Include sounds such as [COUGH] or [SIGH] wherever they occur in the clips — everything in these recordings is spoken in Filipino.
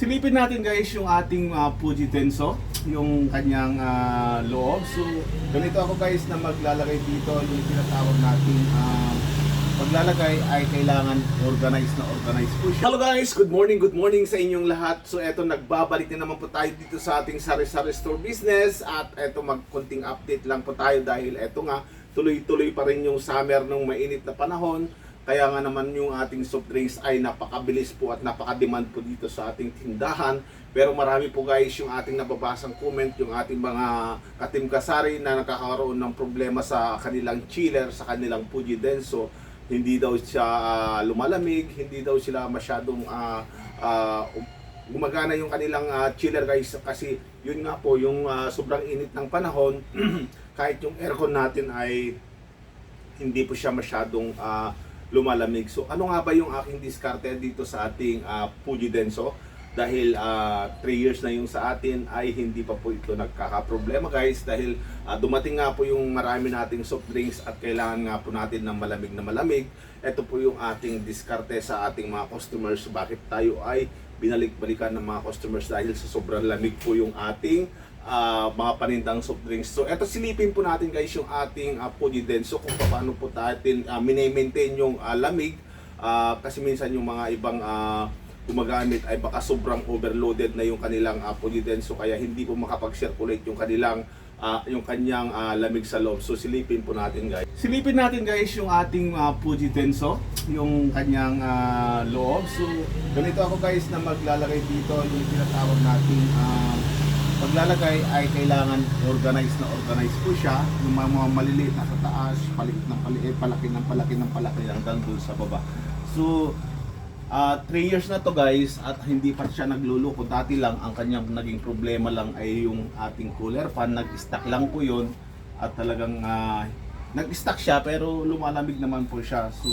Silipin natin guys yung ating uh, Fuji Tenso, yung kanyang ah, loob. So, ganito ako guys na maglalagay dito yung tinatawag natin ah, paglalagay ay kailangan organized na organized po siya. Hello guys, good morning, good morning sa inyong lahat. So eto nagbabalik na naman po tayo dito sa ating sari-sari store business at eto magkunting update lang po tayo dahil eto nga tuloy-tuloy pa rin yung summer ng mainit na panahon. Kaya nga naman yung ating soft drinks ay napakabilis po at napaka-demand po dito sa ating tindahan. Pero marami po guys yung ating nababasang comment, yung ating mga katim kasari na nakakaroon ng problema sa kanilang chiller, sa kanilang Fuji Denso. Hindi daw siya ah, lumalamig, hindi daw sila masyadong ah, ah, gumagana yung kanilang ah, chiller guys kasi yun nga po yung ah, sobrang init ng panahon [CLEARS THROAT] kahit yung aircon natin ay hindi po siya masyadong ah, lumalamig. So ano nga ba yung aking diskarte dito sa ating uh, Fuji Denso? Dahil 3 years na yung sa atin ay hindi pa po ito nagkakaproblema guys dahil ah, dumating nga po yung marami nating soft drinks at kailangan nga po natin ng malamig na malamig. Ito po yung ating diskarte sa ating mga customers. Bakit tayo ay binalik-balikan ng mga customers dahil sa sobrang lamig po yung ating ah, mga panindang soft drinks. So, eto silipin po natin guys yung ating uh, Fuji Denso kung paano po natin uh, maintain yung ah, lamig. Ah, kasi minsan yung mga ibang ah, gumagamit ay baka sobrang overloaded na yung kanilang uh, Fuji Denso kaya hindi po makapag-circulate yung kanilang ah, yung kanyang ah, lamig sa loob. So silipin po natin guys. Silipin natin guys yung ating ah, Fuji Denso, yung kanyang ah, loob. So ganito ako guys na maglalagay dito yung tinatawag nating ah, paglalagay ay kailangan organized na organized po siya. Yung mga, maliliit na sa taas, paliit ng paliit, palaki ng palaki ng palaki hanggang dun sa baba. So, 3 years na to guys at hindi pa siya nagluluko. Dati lang ang kanyang naging problema lang ay yung ating cooler fan. Nag-stock lang po yun at talagang ah, nag-stock siya pero lumalamig naman po siya. So,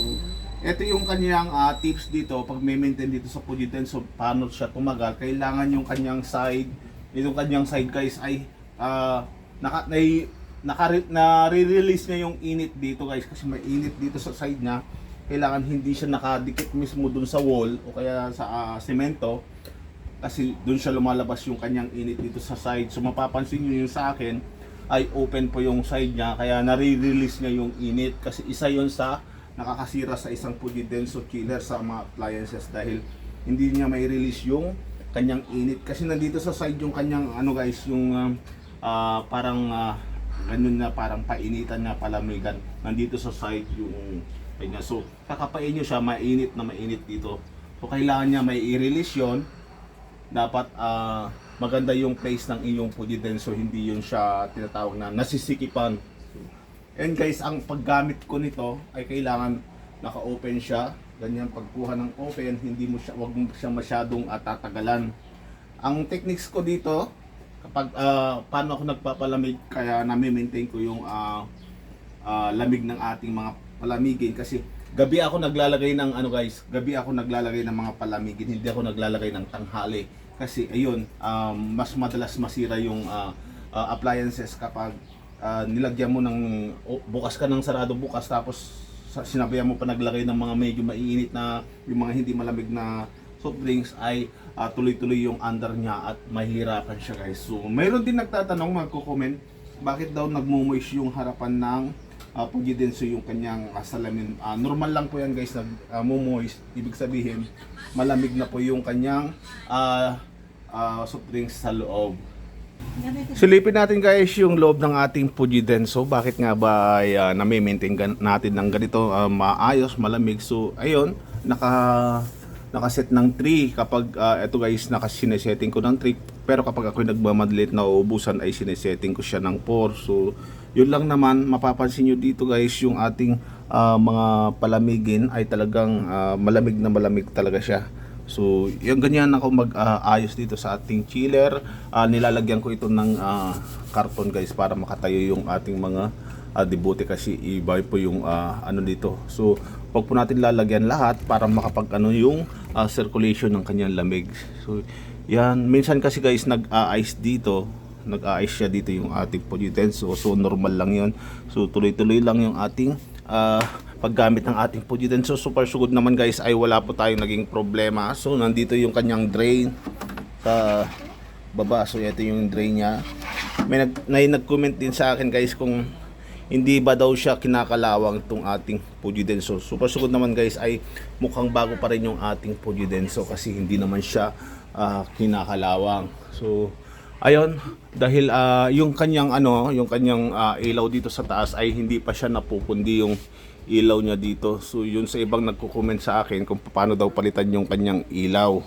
ito yung kanyang ah, tips dito pag may maintain dito sa Fuji so paano siya tumagal. Kailangan yung kanyang side, itong kanyang side guys ay ah, naka, nai, naka, na-release niya yung init dito guys kasi may init dito sa side niya. Kailangan hindi siya nakadikit mismo dun sa wall o kaya sa ah, semento kasi dun siya lumalabas yung kanyang init dito sa side. So mapapansin nyo yung sa akin ay open po yung side niya kaya nare-release niya yung init kasi isa yon sa nakakasira sa isang Fuji Denso chiller sa mga appliances dahil hindi niya may release yung kanyang init. Kasi nandito sa side yung kanyang ano guys yung ah, ah, parang ah, ganun na parang painitan na palamigan. Nandito sa side yung kanya so kakapain nyo siya mainit na mainit dito. So kailangan niya may i-release yon dapat ah, maganda yung place ng iyong Fuji Denso hindi yun siya tinatawag na nasisikipan. And guys ang paggamit ko nito ay kailangan naka-open siya. Ganyan pagkuha ng open hindi mo siya wag mo siya masyadong ah, tatagalan. Ang techniques ko dito kapag ah, paano ako nagpapalamig kaya nami-maintain ko yung ah, ah, lamig ng ating mga palamigin. Kasi gabi ako naglalagay ng ano guys gabi ako naglalagay ng mga palamigin hindi ako naglalagay ng tanghali. Kasi ayun um, mas madalas masira yung ah, ah, appliances kapag ah, nilagyan mo ng o, bukas ka ng sarado bukas tapos sa, sinabayan mo pa naglagay ng mga medyo maiinit na yung mga hindi malamig na soft drinks ay ah, tuloy-tuloy yung under niya at mahirapan siya guys. So mayroon din nagtatanong magko-comment bakit daw nagmo-moist yung harapan ng uh, Fuji Denso yung kanyang ah, salamin. Ah, normal lang po yan guys nag uh, Ibig sabihin malamig na po yung kanyang ah, ah, soft drinks sa loob. Silipin natin guys yung loob ng ating Fuji Denso. Bakit nga ba ay uh, nami-maintain natin ng ganito? Ah, maayos, malamig. So ayun, naka nakaset ng 3 kapag ah, ito guys nakasinesetting ko ng 3 pero kapag ako nagmamadalit na uubusan ay sinesetting ko siya ng 4 so yun lang naman. Mapapansin nyo dito guys yung ating ah, mga palamigin ay talagang ah, malamig na malamig talaga siya So, yung ganyan ako mag-ayos dito sa ating chiller. Ah, nilalagyan ko ito ng ah, karton guys para makatayo yung ating mga ah, debote kasi iba po yung ah, ano dito. So, wag po natin lalagyan lahat para makapag ano yung ah, circulation ng kanyang lamig. So, yan. Minsan kasi guys nag-a-ice dito nag-a-ice siya dito yung ating pollutants so, so normal lang yon so tuloy-tuloy lang yung ating ah, paggamit ng ating pollutants so super sugod naman guys ay wala po tayong naging problema so nandito yung kanyang drain sa baba. So ito yung drain niya. May nag may nag-comment din sa akin guys kung hindi ba daw siya kinakalawang itong ating Pujidenso. Super sugod naman guys ay mukhang bago pa rin yung ating Pujidenso kasi hindi naman siya ah, kinakalawang. So ayun dahil ah, yung kanyang ano, yung kanyang ah, ilaw dito sa taas ay hindi pa siya napupundi yung ilaw niya dito. So yun sa ibang nagko-comment sa akin kung paano daw palitan yung kanyang ilaw.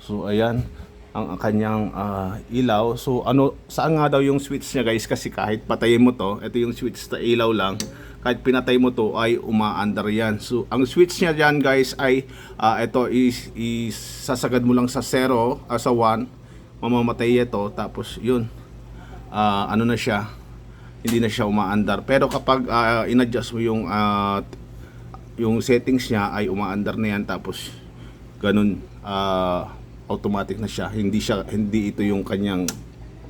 So ayan ang ang kanyang ah, ilaw. So ano saan nga daw yung switch niya guys kasi kahit patayin mo to, ito yung switch sa ilaw lang. Kahit pinatay mo to ay umaandar yan. So ang switch niya diyan guys ay ah, ito is, is sasagad mo lang sa 0 ah, sa 1 mamamatay ito tapos yun ah, ano na siya hindi na siya umaandar. Pero kapag ah, in-adjust mo yung ah, yung settings niya ay umaandar na yan tapos ganun ah, automatic na siya. Hindi siya hindi ito yung kanyang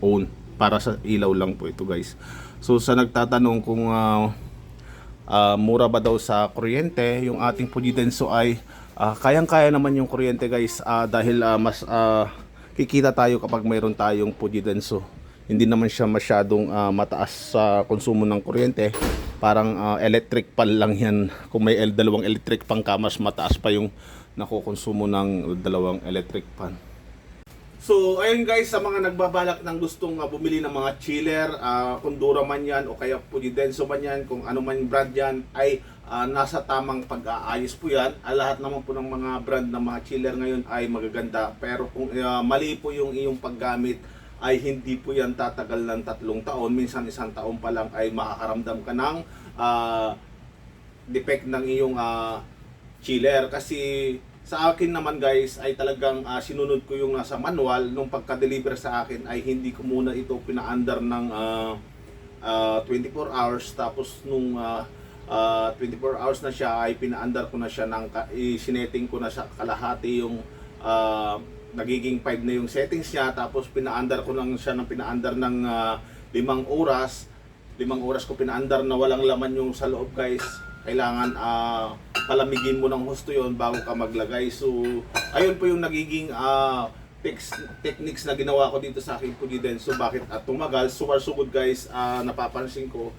own para sa ilaw lang po ito guys. So sa nagtatanong kung ah, ah, mura ba daw sa kuryente, yung ating Pujidenso ay ah, kayang-kaya naman yung kuryente guys ah, dahil ah, mas ah, kikita tayo kapag mayroon tayong Pujidenso. Hindi naman siya masyadong ah, mataas sa konsumo ng kuryente. Parang ah, electric pan lang yan. Kung may dalawang electric pan ka, mas mataas pa yung nakukonsumo ng dalawang electric pan. So, ayun guys, sa mga nagbabalak ng gustong uh, bumili ng mga chiller, uh, Kundura man yan o kaya Pujidenso man yan, kung ano man brand yan, ay ah, nasa tamang pag-aayos po yan. Ah, lahat naman po ng mga brand ng mga chiller ngayon ay magaganda. Pero kung ah, mali po yung iyong paggamit, ay hindi po yan tatagal ng tatlong taon. Minsan isang taon pa lang ay makakaramdam ka ng ah, defect ng iyong ah, chiller. Kasi sa akin naman guys ay talagang ah, sinunod ko yung nasa manual. Nung pagka-deliver sa akin ay hindi ko muna ito pinaandar ng ah, ah, 24 hours. Tapos nung ah, ah, 24 hours na siya ay pinaandar ko na siya ng isineting ko na sa kalahati yung ah, nagiging 5 na yung settings niya tapos pinaandar ko lang siya ng pinaandar ng ah, limang oras. Limang oras ko pinaandar na walang laman yung sa loob guys. Kailangan ah, palamigin mo ng husto yon bago ka maglagay. So ayun po yung nagiging ah, tex- techniques na ginawa ko dito sa aking Pujiden so bakit at tumagal? Super sugod guys. Ah, napapansin ko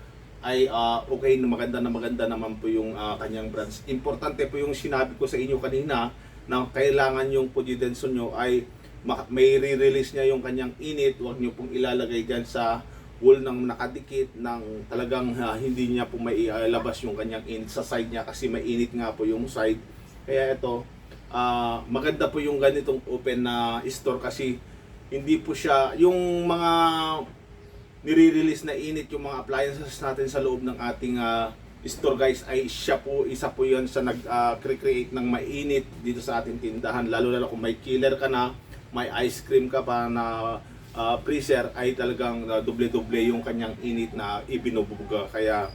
ay ah, okay na maganda na maganda naman po yung ah, kanyang brands. Importante po yung sinabi ko sa inyo kanina na kailangan yung Pujidenso nyo ay may re-release niya yung kanyang init huwag nyo pong ilalagay dyan sa wool ng nakadikit ng talagang ah, hindi niya po may ilabas yung kanyang init sa side niya kasi may init nga po yung side. Kaya ito, ah, maganda po yung ganitong open na store kasi hindi po siya, yung mga nire-release na init yung mga appliances natin sa loob ng ating ah, store guys ay siya po, isa po yan sa nag-create ng mainit dito sa ating tindahan. Lalo lalo kung may killer ka na, may ice cream ka pa na ah, freezer ay talagang ah, doble-doble yung kanyang init na ibinubuga. Kaya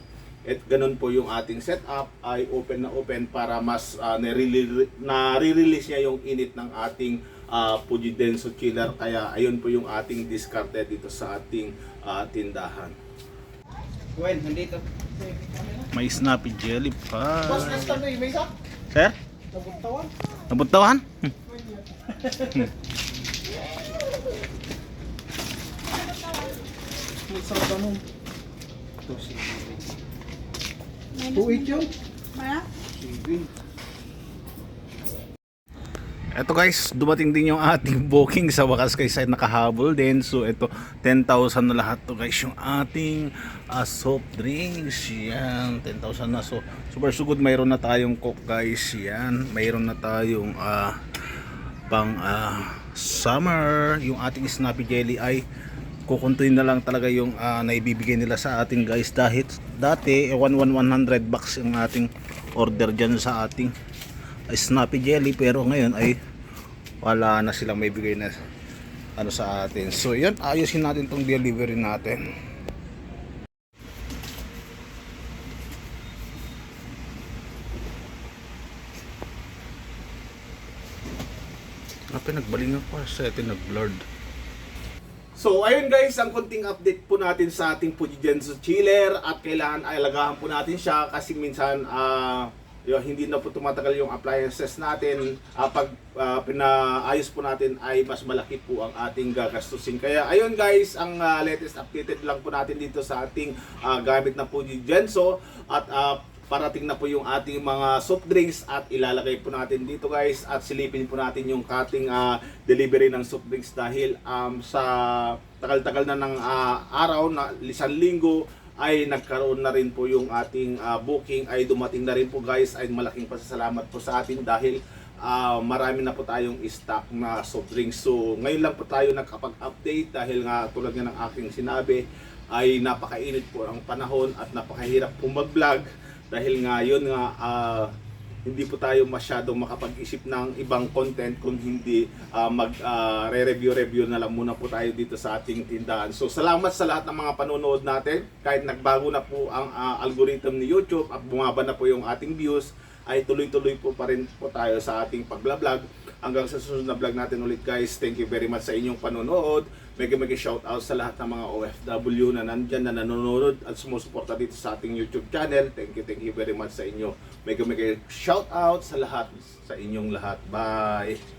at ganun po yung ating setup ay open na open para mas nare- nare-release niya yung init ng ating uh, Pujidenso chiller. Kaya ayun po yung ating discarded dito sa ating ah, tindahan. Gwen, nandito. May snappy jelly pa. Boss, nasta na may isa? Sir? Nabuntawan. Nabuntawan? May Tuwit yun. Maya? Sige. Eto guys, dumating din yung ating [LAUGHS] booking sa wakas guys ay nakahabol din. So ito 10,000 na lahat to guys yung ating ah, soft drinks. Yan, 10,000 na. So super sugod mayroon na tayong coke guys. Yan, mayroon na tayong ah, pang ah, summer. Yung ating snappy jelly ay kukuntuin na lang talaga yung ah, naibibigay nila sa ating guys dahil dati eh, 11100 bucks yung ating order dyan sa ating snappy jelly pero ngayon ay wala na silang may bigay na ano sa atin so yan ayusin natin tong delivery natin Ah, pinagbalingan ko sa atin nag-blurred. So, ayun guys, ang konting update po natin sa ating Pujigenzo chiller at kailangan alagahan po natin siya kasi minsan ah yung hindi na po tumatagal yung appliances natin, ah, pag ah, pinaayos po natin ay mas malaki po ang ating gagastusin. Kaya ayun guys, ang ah, latest updated lang po natin dito sa ating ah, gamit na Fuji Genso at ah, parating na po yung ating mga soft drinks at ilalagay po natin dito guys at silipin po natin yung ating ah, delivery ng soft drinks dahil um, sa tagal-tagal na ng ah, araw na isang linggo ay nagkaroon na rin po yung ating ah, booking ay dumating na rin po guys. Ay malaking pasasalamat po sa atin dahil ah, marami na po tayong stock na soft drinks. So ngayon lang po tayo nakapag-update dahil nga tulad nga ng aking sinabi ay napakainit po ang panahon at napakahirap po mag-vlog dahil nga yun nga ah, hindi po tayo masyadong makapag-isip ng ibang content kung hindi ah, mag ah, re-review review na lang muna po tayo dito sa ating tindahan. So salamat sa lahat ng mga panonood natin. Kahit nagbago na po ang ah, algorithm ni YouTube at bumaba na po yung ating views ay tuloy-tuloy po pa rin po tayo sa ating pagla-vlog. Hanggang sa susunod na vlog natin ulit guys. Thank you very much sa inyong panonood. Mega mega shout out sa lahat ng mga OFW na nandyan na nanonood at sumusuporta dito sa ating YouTube channel. Thank you, thank you very much sa inyo. Mega mega shout out sa lahat sa inyong lahat. Bye.